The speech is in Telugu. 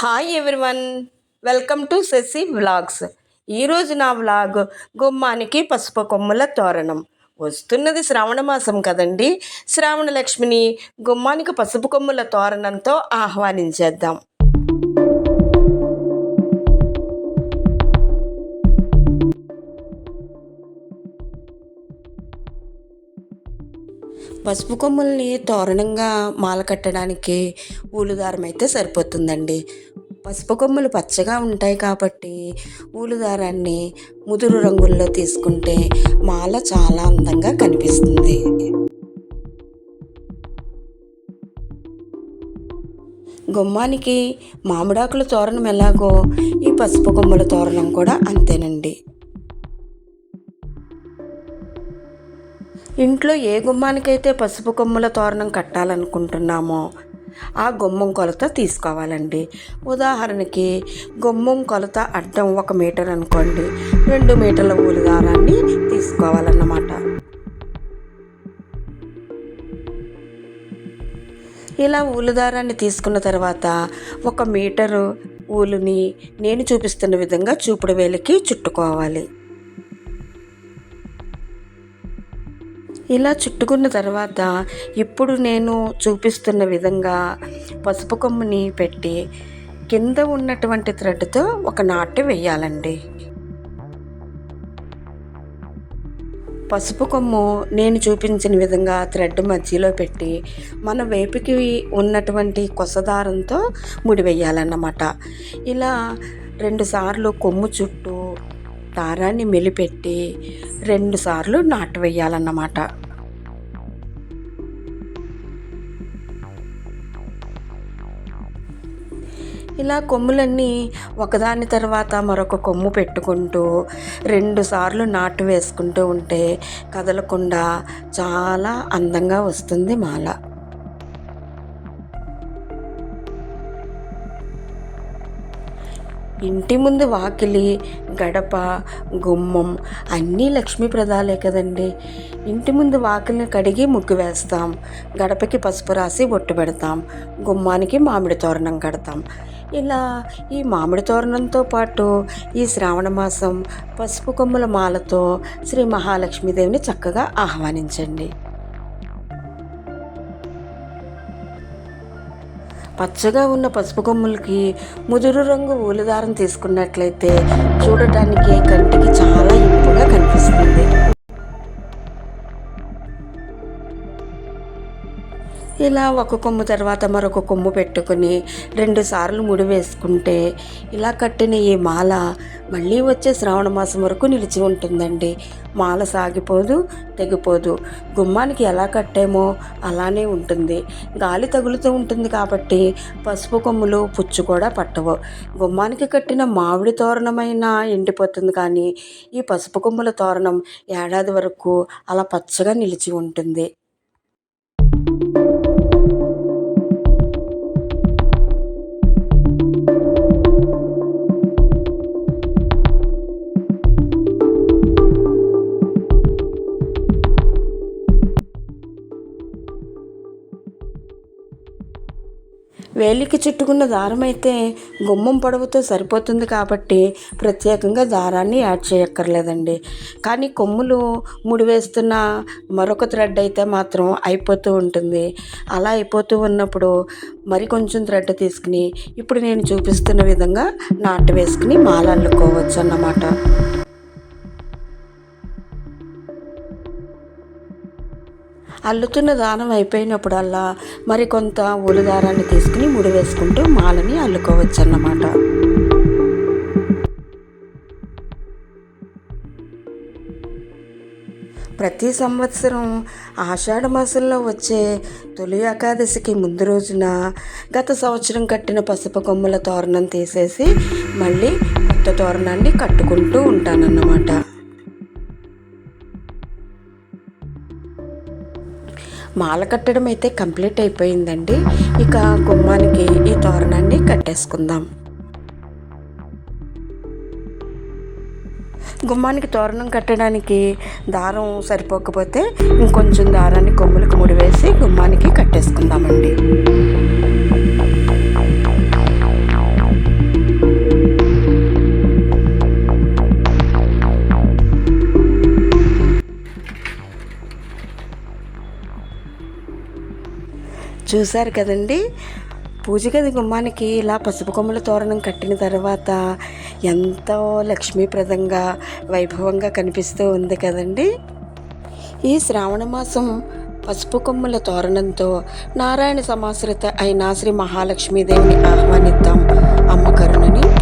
Hi everyone welcome to Sashi vlogs ఈరోజు నా వ్లాగ్ గుమ్మానికి పసుపు కొమ్ముల తోరణం. వస్తున్నది శ్రావణ మాసం కదండి? శ్రావణ లక్ష్మిని గుమ్మానికి పసుపు కొమ్ముల తోరణంతో ఆహ్వానించేద్దాం. పసుపు కొమ్ముల్ని తోరణంగా మాల కట్టడానికి ఊలుదారం అయితే సరిపోతుందండి. పసుపు కొమ్మలు పచ్చగా ఉంటాయి కాబట్టి ఊలుదారాన్ని ముదురు రంగుల్లో తీసుకుంటే మాల చాలా అందంగా కనిపిస్తుంది. గుమ్మానికి మామిడాకుల తోరణం ఎలాగో ఈ పసుపు కొమ్మల తోరణం కూడా అంతేనండి. ఇంట్లో ఏ గుమ్మానికైతే పసుపు కొమ్ముల తోరణం కట్టాలనుకుంటున్నామో ఆ గుమ్మం కొలత తీసుకోవాలండి. ఉదాహరణకి గుమ్మం కొలత అడ్డం ఒక మీటర్ అనుకోండి. రెండు మీటర్ల ఊలు దారాన్ని తీసుకోవాలన్నమాట. ఇలా ఊలు దారాన్ని తీసుకున్న తర్వాత ఒక మీటరు ఊలుని నేను చూపిస్తున్న విధంగా చూపుడు వేలికి చుట్టుకోవాలి. ఇలా చుట్టుకున్న తర్వాత ఇప్పుడు నేను చూపిస్తున్న విధంగా పసుపు కొమ్ముని పెట్టి కింద ఉన్నటువంటి థ్రెడ్తో ఒక నాటు వేయాలండి. పసుపు కొమ్ము నేను చూపించిన విధంగా థ్రెడ్ మధ్యలో పెట్టి మన వేపుకి ఉన్నటువంటి కొసదారంతో ముడివేయాలన్నమాట ఇలా రెండుసార్లు కొమ్ము చుట్టూ దారాన్ని మెలిపెట్టి రెండుసార్లు నాటు వేయాలన్నమాట. ఇలా కొమ్ములన్నీ ఒకదాని తర్వాత మరొక కొమ్ము పెట్టుకుంటూ రెండు సార్లు నాటు వేసుకుంటూ ఉంటే కదలకుండా చాలా అందంగా వస్తుంది మాల. ఇంటి ముందు వాకిలి గడప గుమ్మం అన్నీ లక్ష్మీప్రదాలే కదండి. ఇంటి ముందు వాకిలిని కడిగి ముగ్గు వేస్తాం. గడపకి పసుపు రాసి బొట్టు పెడతాం. గుమ్మానికి మామిడి తోరణం కడతాం. ఇలా ఈ మామిడి తోరణంతో పాటు ఈ శ్రావణ మాసం పసుపు కొమ్ముల మాలతో శ్రీ మహాలక్ష్మీదేవిని చక్కగా ఆహ్వానించండి. పచ్చగా ఉన్న పసుపు కొమ్ములకి ముదురు రంగు ఊలదారం తీసుకున్నట్లయితే చూడటానికి కంటికి చాలా ఇంపుగా కనిపిస్తుంది. ఇలా ఒక కొమ్ము తర్వాత మరొక కొమ్ము పెట్టుకుని రెండు సార్లు ముడి వేసుకుంటే ఇలా కట్టిన ఈ మాల మళ్ళీ వచ్చే శ్రావణ మాసం వరకు నిలిచి ఉంటుందండి. మాల సాగిపోదు తెగిపోదు. గుమ్మానికి ఎలా కట్టామో అలానే ఉంటుంది. గాలి తగులుతూ ఉంటుంది కాబట్టి పసుపు కొమ్ములు పుచ్చు కూడా పట్టవు. గుమ్మానికి కట్టిన మామిడి తోరణమైన ఎండిపోతుంది కానీ ఈ పసుపు కొమ్ముల తోరణం ఏడాది వరకు అలా పచ్చగా నిలిచి ఉంటుంది. వేలికి చుట్టుకున్న దారం అయితే గుమ్మం పొడవుతో సరిపోతుంది కాబట్టి ప్రత్యేకంగా దారాన్ని యాడ్ చేయక్కర్లేదండి. కానీ కొమ్ములు ముడివేస్తున్న మరొక థ్రెడ్ అయితే మాత్రం అయిపోతూ ఉంటుంది. అలా అయిపోతూ ఉన్నప్పుడు మరి కొంచెం థ్రెడ్ తీసుకుని ఇప్పుడు నేను చూపిస్తున్న విధంగా నాటు వేసుకుని మాల అల్లుకోవచ్చు అన్నమాట అల్లుతున్న దానం అయిపోయినప్పుడల్లా మరి కొంత ఉలిదారాన్ని తీసుకుని ముడి వేసుకుంటూ మాలని అల్లుకోవచ్చు అన్నమాట ప్రతి సంవత్సరం ఆషాఢ మాసంలో వచ్చే తొలి ఏకాదశికి ముందు రోజున గత సంవత్సరం కట్టిన పసుపు కొమ్మల తోరణం తీసేసి మళ్ళీ కొత్త తోరణాన్ని కట్టుకుంటూ ఉంటానన్నమాట. మాల కట్టడం అయితే కంప్లీట్ అయిపోయిందండి. ఇక గుమ్మానికి ఈ తోరణాన్ని కట్టేసుకుందాం. గుమ్మానికి తోరణం కట్టడానికి దారం సరిపోకపోతే ఇంకొంచెం దారాన్ని కొమ్ములకు ముడివేసి గుమ్మానికి కట్టేసుకుందామండి. చూశారు కదండి. పూజ గది గుమ్మానికి ఇలా పసుపు కొమ్మల తోరణం కట్టిన తర్వాత ఎంతో లక్ష్మీప్రదంగా వైభవంగా కనిపిస్తూ ఉంది కదండి. ఈ శ్రావణ మాసం పసుపు కొమ్మల తోరణంతో నారాయణ సమాశ్రిత అయిన శ్రీ మహాలక్ష్మీదేవిని ఆహ్వానిద్దాం. అమ్మ కరుణని